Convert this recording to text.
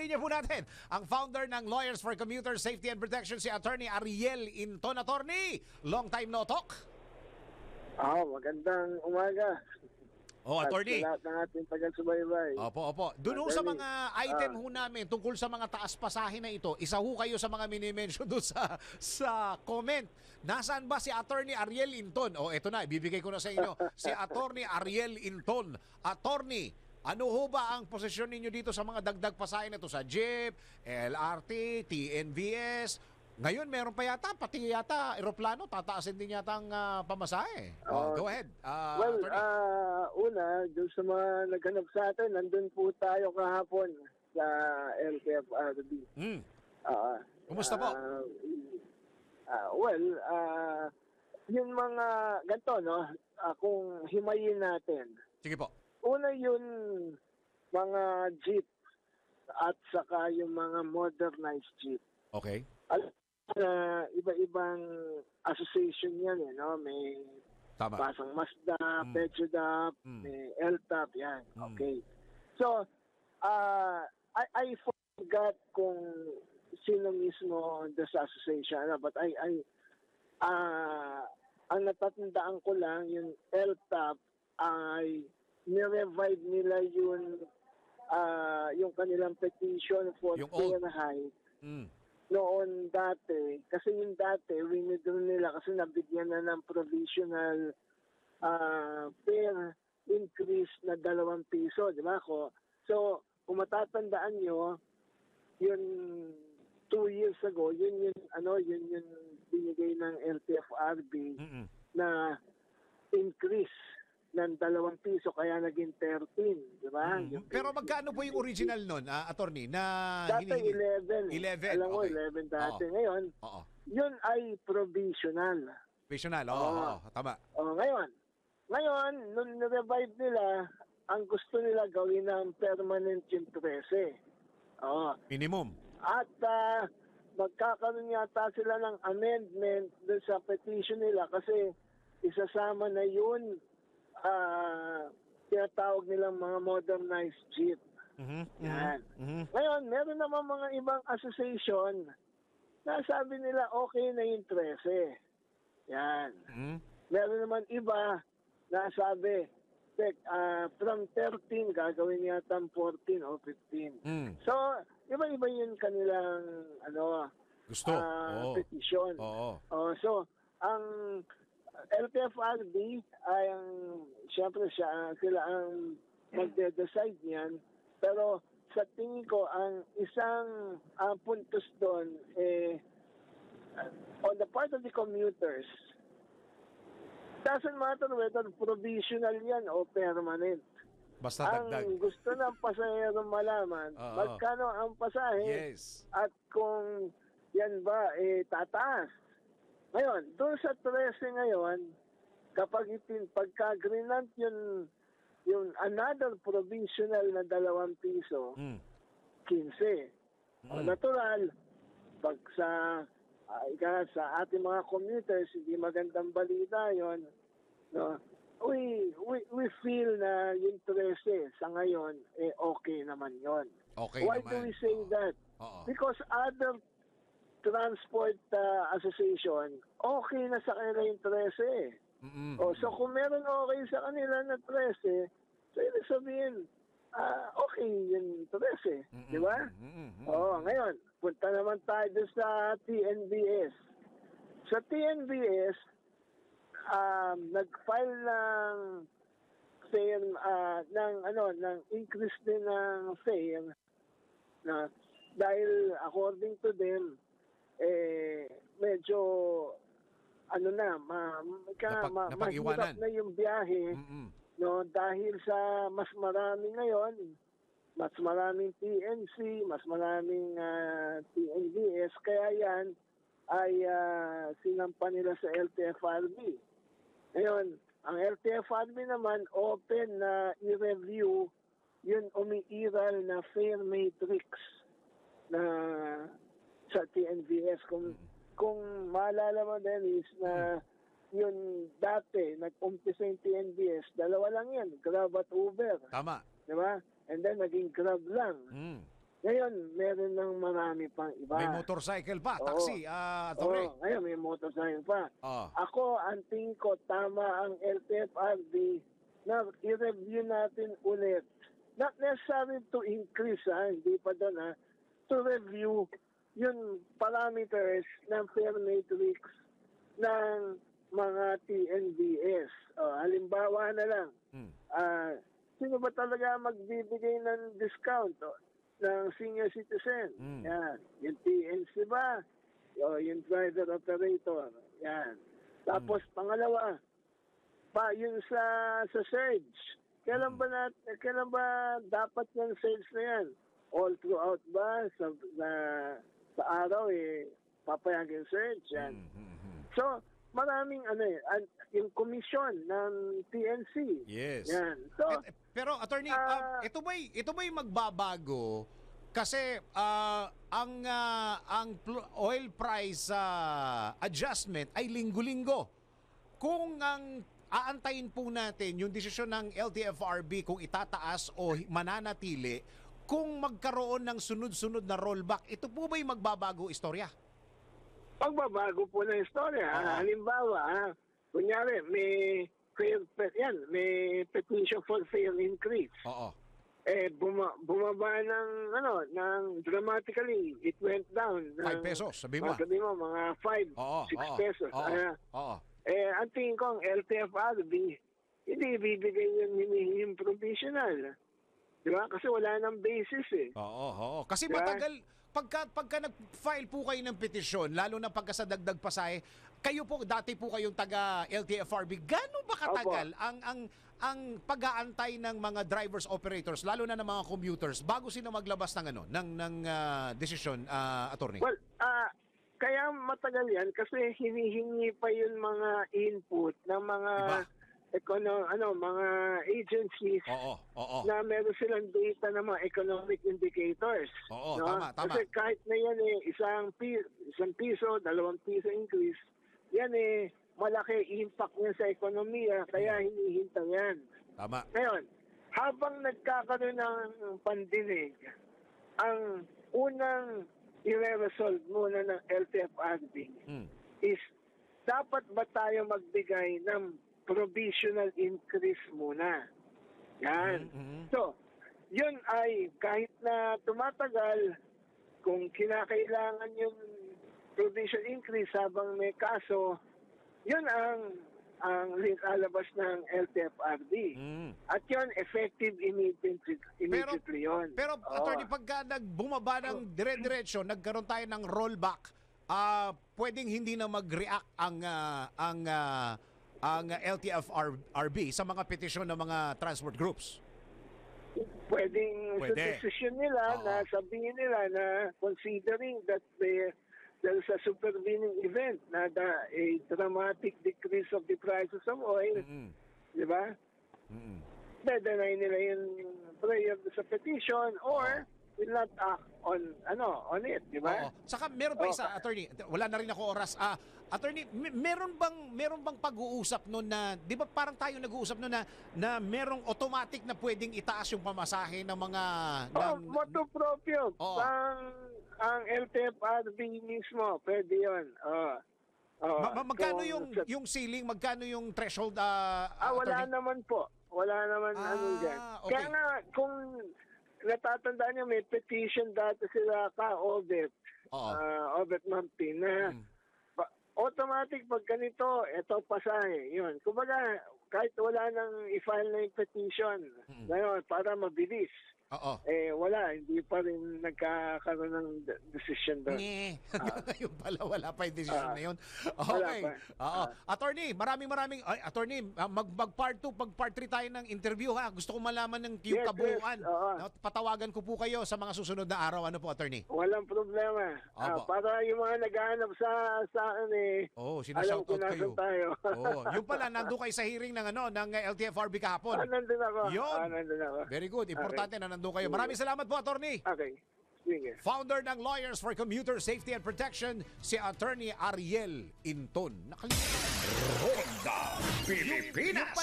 linya po natin ang founder ng Lawyers for Commuter Safety and Protection, si Attorney Ariel Inton. Attorney, long time no talk. Ah, magandang umaga. Oh, Attorney. At lahat ng ating taga-subaybay. Opo, opo. Doon ho sa mga item ah. ho namin tungkol sa mga taas pasahe na ito, isa ho kayo sa mga minimension doon sa, sa comment. Nasaan ba si Attorney Ariel Inton? O, oh, eto na, ibibigay ko na sa inyo. Si Attorney Ariel Inton. Attorney, ano ho ba ang posisyon ninyo dito sa mga dagdag pasahe na ito sa jeep, LRT, TNVS? Ngayon, meron pa yata, pati yata, aeroplano, tataasin din yata ang ah, pamasahe. Oh, Ah, go ahead. Ah, well, Attorney. ah, una, doon sa mga naghanap sa atin, nandun po tayo kahapon sa LTFRB. Hmm. Ah, Kumusta po? ah, ah, well, ah, yung mga ganito, no? Ah, kung himayin natin, Sige po. Una yun mga jeep at saka yung mga modernized jeep. Okay. Alam na iba-ibang association yan eh, no? May Tama. Pasang Mazda, Mm. Petrodap, Mm. may LTAP, yan. Mm. Okay. So, uh, I, I forgot kung sino mismo the association, ano, but I, I, ah, ang natatandaan ko lang, yung LTAP ay nirevive nila yung ah, yung kanilang petition for Yung height Mm. noon dati, kasi yung dati, winidraw nila kasi nabigyan na ng provisional ah, fair increase na dalawang piso, di ba ko? So, kung matatandaan nyo, yun two years ago, yun yun, ano, yun yun binigay ng LTFRB Mm-mm. na increase ng dalawang piso kaya naging 13, di ba? Mm. Yung Pero magkano po yung original nun, ah, attorney, na Dati hinihingi? 11. 11, Alam mo, okay. 11 dati. Oo. Ngayon, Oo. yun ay provisional. Visional, oo, Oo. oo, tama. O, ngayon, ngayon, nung revive nila, ang gusto nila gawin ng permanent yung 13. O, Minimum. at ah, magkakaroon yata sila ng amendment dun sa petition nila kasi isasama na yun ah tinatawag nilang mga modernized jeep. Mhm, Yan. mhm, mhm. Ngayon, meron naman mga ibang association na sabi nila okay na yung 13. Yan. Mhm. Meron naman iba na sabi, tek, ah, from 13 gagawin yata ang 14 o 15. Mm. So, iba-iba yung kanilang ano, Gusto. ah, Oo. petition. Oo. Oh, so, ang LTFRB ay ang, siyempre siya, sila ang magde-decide niyan. Pero sa tingin ko, ang isang ah, puntos doon, eh, on the part of the commuters, doesn't matter whether provisional yan o permanent. Basta dagdag. Ang gusto ng pasahero malaman, Oo. magkano ang pasahe Yes. at kung yan ba eh tataas. Ngayon, doon sa 13 ngayon, kapag itin pagka-greenant yun yung another provisional na dalawang piso, Mm. 15. O, Mm. natural, pag sa ika, sa ating mga commuters, hindi magandang balita yon no? We, we, we feel na yung 13 sa ngayon, eh okay naman yon Okay Why naman. do we say Oo. that? Oo. Because other transport uh, association, okay na sa kanila yung 13. Mm-mm. O, so kung meron okay sa kanila na 13, so ibig sabihin, ah, okay yung 13. Mm-mm. Di ba? Mm-mm. Oo, ngayon, punta naman tayo sa TNBS. Sa TNBS, um, nag-file ng fare, ah, ng ano, ng increase din ng fare na dahil according to them, eh, medyo ano na, ma, ka, Napag- ma, napag-iwanan. na yung biyahe Mm-mm. no dahil sa mas marami ngayon mas maraming TNC mas maraming ah, TNVS kaya yan ay uh, sinampa nila sa LTFRB ngayon ang LTFRB naman open na i-review yun umiiral na fare matrix na sa TNVS kung kung maalala mo Dennis na yun dati nag-umpisa yung TNVS dalawa lang yan Grab at Uber Tama. di ba and then naging Grab lang Mm. Ngayon, meron ng marami pang iba. May motorcycle pa, Oo. taxi, ah, Oo, attorney. ngayon may motorcycle pa. Ah. Ako, ang tingin ko, tama ang LTFRB na i-review natin ulit. Not necessary to increase, ha? hindi pa doon, ha? to review yung parameters ng fair matrix ng mga TNVS. O, halimbawa na lang, Mm. ah, sino ba talaga magbibigay ng discount o, ng senior citizen? Mm. Yan. Yung TNC ba? O, yung driver operator. Yan. Tapos pangalawa, pa yun sa sa surge. Kailan ba na, kailan ba dapat yung surge na yan? All throughout ba sa na, sa araw eh papayagin surge yan. Mm, mm, mm. So, maraming ano eh, an- yung komisyon ng TNC. Yes. Yan. So, Et- pero attorney, Ah. ah, ito ba'y ito ba'y magbabago kasi ah, ang ah, ang pl- oil price ah, adjustment ay linggo-linggo. Kung ang aantayin po natin yung desisyon ng LTFRB kung itataas o hi- mananatili, kung magkaroon ng sunod-sunod na rollback, ito po ba'y magbabago istorya? pagbabago po ng istorya. Oo. Halimbawa, ha, kunyari, may fair, yan, may petition for fair increase. Oo. Eh, buma, bumaba ng, ano, ng dramatically, it went down. 5 ng- pesos, sabi mo. Ah, sabi mo, mga 5, Oo, 6 oo, pesos. Oo. Ah, Oo. eh, ang tingin ko, ang LTFRB, hindi ibibigay yung hinihing provisional. Di ba? Kasi wala nang basis eh. Oo, oo. Kasi Diba? matagal, pagka, pagka nag-file po kayo ng petisyon, lalo na pagka sa dagdag pasahe, kayo po, dati po kayong taga LTFRB, gano'n ba katagal ang, ang, ang pag-aantay ng mga drivers operators, lalo na ng mga commuters, bago sila maglabas ng ano, ng, ng ah, desisyon, ah, attorney? Well, ah kaya matagal yan kasi hinihingi pa yung mga input ng mga Iba. Econo, ano, mga agencies Oo, oo. na meron silang data ng mga economic indicators. Oo, tama, tama. Kasi kahit na yan eh, isang, pi- isang piso, dalawang piso increase, yan eh, malaki impact niya sa ekonomiya, kaya hinihintay yan. Tama. Ngayon, habang nagkakaroon ng pandinig, ang unang i-resolve muna ng LTFRB Mm. is dapat ba tayo magbigay ng provisional increase muna? Yan. Mhm. So, yun ay kahit na tumatagal, kung kinakailangan yung provisional increase habang may kaso, yun ang ang lalabas ng LTFRB. Mm. At yun, effective immediately, immediately yun. Pero Oo. attorney, pagka nagbumaba ng dire-diretso, nagkaroon tayo ng rollback, ah pwedeng hindi na mag-react ang ah, ang ah, ang LTFRB sa mga petisyon ng mga transport groups. pwedeng Pwede. sa decision nila Oo. na sabihin nila na considering that they, there's a supervening event na the, a dramatic decrease of the prices of oil, Mm. di ba? Mm. Dedenay nila yung prayer sa petition or will not act on ano on it, di ba? Oo. Saka meron pa Oo. isa, attorney. Wala na rin ako oras. Ah, attorney, me- meron bang meron bang pag-uusap noon na 'di ba parang tayo nag-uusap noon na na merong automatic na pwedeng itaas yung pamasahe ng mga Oh, ng, moto proprio. Oo. Ang, ang LTFRB mismo, pwede yun. Oh. Oh. Ma- ma- magkano Kung yung sa- yung ceiling, magkano yung threshold ah, Ah, wala attorney? naman po. Wala naman Ah, ano dyan. okay. Kaya nga, kung natatandaan niyo, may petition dati sila ka, Obet, Oo. uh, Obet Mampi, na Mm. ba- automatic pag ganito, ito pasahe. Yun. Kumbaga, kahit wala nang i-file na yung petition, Mm. ngayon, para mabilis, Oo. eh wala, hindi pa rin nagkakaroon ng de- decision doon. Nye. Ngayon pala, wala pa yung decision Ah, na yun. wala Okay. Oo. Attorney, maraming maraming, ay, attorney, ah, mag, mag part 2, pag part 3 tayo ng interview ha. Gusto ko malaman ng yung Yes, kabuuan. yes. Oo. No, Patawagan ko po kayo sa mga susunod na araw. Ano po, attorney? Walang problema. Ah, Opo. para yung mga naghahanap sa sa akin eh, Oo, oh, sinashout out kayo. tayo. Oo, yung pala, nandun kayo sa hearing ng, ano, ng uh, LTFRB kahapon. Ah, nandun ako. Yun. Ah, nandun ako. Very good. Importante na nandun kayo. Maraming salamat po, attorney. Okay. Sige. Founder ng Lawyers for Commuter Safety and Protection, si Attorney Ariel Inton. Nakalimutan. Ronda Pilipinas.